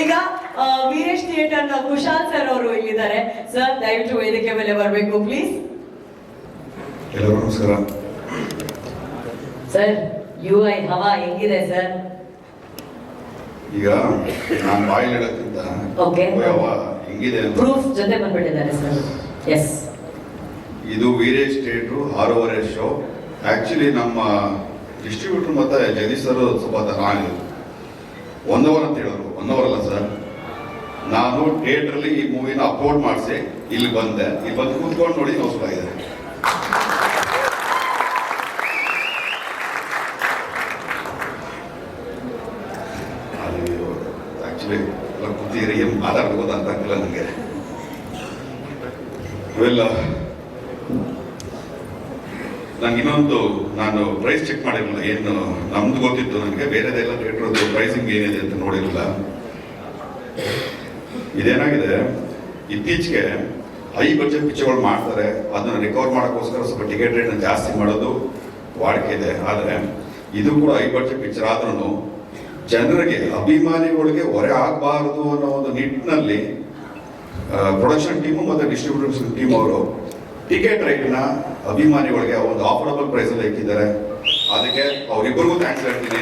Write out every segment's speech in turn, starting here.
ಈಗ ವೀರೇಶ್ ಥಿಯೇಟರ್ನ ಕುಶಾಲ್ ಸರ್ ಅವರು ಇಲ್ಲಿದ್ದಾರೆ. ಸರ್ ದಯವಿಟ್ಟು ವೇದಿಕೆ ಮೇಲೆ ಬರಬೇಕು ಪ್ಲೀಸ್ ಎಲ್ಲರಿಗೂ ನಮಸ್ಕಾರ. ಸರ್ ಯು ಐ ಹವಾ ಹೆಂಗಿದೆ ಸರ್ ಈಗ ನಾನು ಬಾಯಲ್ಲಿ ಹೇಳಕ್ಕಿಂತ ಓಕೆ ಯಾವ ಹೆಂಗಿದೆ ಅಂತ. ಪ್ರೂಫ್ ಜೊತೆ ಬಂದ್ಬಿಟ್ಟಿದ್ದಾರೆ ಸರ್ ಎಸ್ ಇದು ವೀರೇಶ್ ಥಿಯೇಟ್ರು ಆರೂವರೆ ಶೋ ಆ್ಯಕ್ಚುಲಿ ನಮ್ಮ ಡಿಸ್ಟ್ರಿಬ್ಯೂಟರ್ ಮತ್ತೆ ಜಗದೀಶ್ ಸರ್ ಸ್ವಲ್ಪ ನಾನು ಒನ್ ಅವರ್ ಅಂತ ಹೇಳೋರು ಒನ್ ಅವರ್ ಅಲ್ಲ ಸರ್ ನಾನು ಥಿಯೇಟ್ರಲ್ಲಿ ಈ ಮೂವಿನ ಅಪ್ಲೋಡ್ ಮಾಡಿಸಿ ಇಲ್ಲಿ ಬಂದೆ. ಇಲ್ಲಿ ಬಂದು ಕೂತ್ಕೊಂಡು ನೋಡಿ ಇದೆ. ಆಕ್ಚುಲಿ ಎಲ್ಲ ಕೂತಿದ್ರೆ ಏನು ಮಾತಾಡ್ಬೋದು ಅಂತ ಆಗ್ತಿಲ್ಲ ನನಗೆ ಇವೆಲ್ಲ ನಂಗೆ ಇನ್ನೊಂದು ನಾನು ಪ್ರೈಸ್ ಚೆಕ್ ಮಾಡಿರಲಿಲ್ಲ, ಏನು ನಮ್ದು ಗೊತ್ತಿತ್ತು ನನಗೆ ಬೇರೆದೆಲ್ಲ ಥಿಯೇಟ್ರದ್ದು ಪ್ರೈಸಿಂಗ್ ಏನಿದೆ ಅಂತ ನೋಡಿರಲಿಲ್ಲ. ಇದೇನಾಗಿದೆ, ಇತ್ತೀಚೆಗೆ ಹೈ ಬಜೆಟ್ ಪಿಕ್ಚರ್ಗಳು ಮಾಡ್ತಾರೆ, ಅದನ್ನು ರಿಕವರ್ ಮಾಡೋಕ್ಕೋಸ್ಕರ ಸ್ವಲ್ಪ ಟಿಕೆಟ್ ರೇಟ್ನ ಜಾಸ್ತಿ ಮಾಡೋದು ವಾಡಿಕೆ ಇದೆ. ಆದರೆ, ಇದು ಕೂಡ ಹೈ ಬಜೆಟ್ ಪಿಕ್ಚರ್ ಆದ್ರೂ ಜನರಿಗೆ, ಅಭಿಮಾನಿಗಳಿಗೆ ಹೊರೆ ಆಗಬಾರದು ಅನ್ನೋ ಒಂದು ನಿಟ್ಟಿನಲ್ಲಿ ಪ್ರೊಡಕ್ಷನ್ ಟೀಮು ಮತ್ತು ಡಿಸ್ಟ್ರಿಬ್ಯೂಷನ್ ಟೀಮ್ ಅವರು ಟಿಕೆಟ್ ರೇಟ್ನ ಅಭಿಮಾನಿಗಳಿಗೆ ಒಂದು ಆಫರ್ಡಬಲ್ ಪ್ರೈಸಲ್ಲಿ ಇಟ್ಟಿದ್ದಾರೆ. ಅದಕ್ಕೆ ಅವರಿಬ್ಬರಿಗೂ ಥ್ಯಾಂಕ್ಸ್ ಹೇಳ್ತೀನಿ.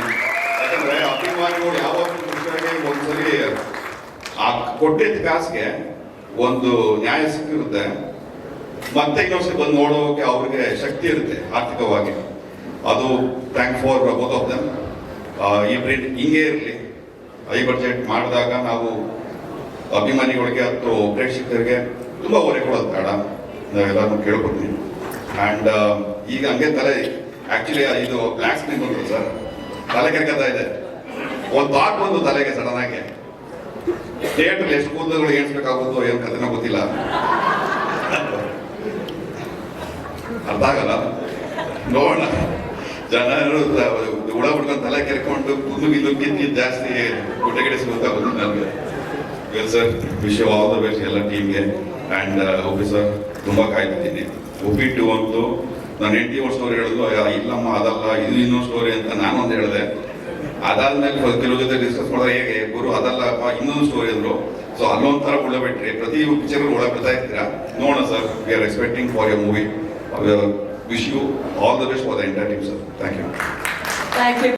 ಯಾಕಂದ್ರೆ ಅಭಿಮಾನಿಗಳು ಯಾವಾಗಲೂ ಖುಷಿಯಾಗಿ ಒಂದ್ಸರಿ ಆ ಕೊಟ್ಟಿದ್ದ ಕಾಸಿಗೆ ಒಂದು ನ್ಯಾಯ ಸಿಕ್ಕಿರುತ್ತೆ. ಮತ್ತೆ ಇನ್ನೊಂದ್ಸರಿ ಬಂದು ನೋಡೋಕೆ ಅವ್ರಿಗೆ ಶಕ್ತಿ ಇರುತ್ತೆ ಆರ್ಥಿಕವಾಗಿ. ಅದು thank for both of them ಈ ಹಿಂಗೆ ಇರಲಿ. ಐ ಬಜೆಟ್ ಮಾಡಿದಾಗ ನಾವು ಅಭಿಮಾನಿಗಳಿಗೆ ಅಥವಾ ಪ್ರೇಕ್ಷಕರಿಗೆ ತುಂಬ ಹೊರೆ ಕೊಡೋದು ಬೇಡ. ನಾವೆಲ್ಲರೂ ಕೇಳ್ಕೊತೀನಿ ಆ್ಯಂಡ್ ಈಗ ಹಂಗೆ ತಲೆ ಆ್ಯಕ್ಚುಲಿ ಇದು ಬ್ಲ್ಯಾಕ್ ಸ್ಕ್ರೀನ್ ಬಂತು ಸರ್ ತಲೆ ಕೆರ್ಕತ್ತಾ ಇದೆ. ಒಂದು ಥಾಟ್ ಬಂದು ತಲೆಗೆ ಸಡನ್ ಆಗಿ. ಥಿಯೇಟರ್ ಎಷ್ಟು ಕೂದಲುಗಳು ಏಣಿಸ್ಬೇಕಾಗುತ್ತೋ ಏನು ಕಥೆನೋ ಗೊತ್ತಿಲ್ಲ. ಅರ್ಥ ಆಗಲ್ಲ? ನೋಡೋಣ. ಜನರು ಹುಳ ಬಿಡ್ಕೊಂಡು ತಲೆ ಕೆರ್ಕೊಂಡು ಕುದು ಗಿಲ್ಲು ಕಿತ್ತಿ ಜಾಸ್ತಿ ಗುಡ್ಡೆ ಗಿಡ ಸಿಗುತ್ತಾ ಬಂದು ನನಗೆ sir wish all the best ಎಲ್ಲ ಟೀಮ್ಗೆ ಆ್ಯಂಡ್ ಓಕೆ ಸರ್ ತುಂಬ ಕಾಯ್ತಿದ್ದೀನಿ ಒಪ್ಪಿಟ್ಟು ಅಂತೂ ನಾನು ಹೆಂಡತಿ ಒಂದು ಸ್ಟೋರಿ ಅಯ್ಯ, ಇಲ್ಲಮ್ಮ ಅದಲ್ಲ ಇದು ಇನ್ನೊಂದು ಸ್ಟೋರಿ ಅಂತ ನಾನೊಂದು ಹೇಳಿದೆ. ಅದಾದ್ಮೇಲೆ ಕೆಲವು ಜೊತೆ ಡಿಸ್ಕಸ್ ಮಾಡಿದ್ರೆ ಹೇಗೆ ಗುರು ಅದಲ್ಲ ಇನ್ನೊಂದು ಸ್ಟೋರಿ ಅಂದ್ರು. ಸೊ ಅಲ್ಲೊಂಥರ ಬಿಟ್ರಿ. ಪ್ರತಿ ಪಿಕ್ಚರ್ ಉಳ ಬಿಡ್ತಾ ಇರ್ತೀರಾ? ನೋಡೋಣ sir we are expecting for your movie wish you all the best for the entire team sir thank you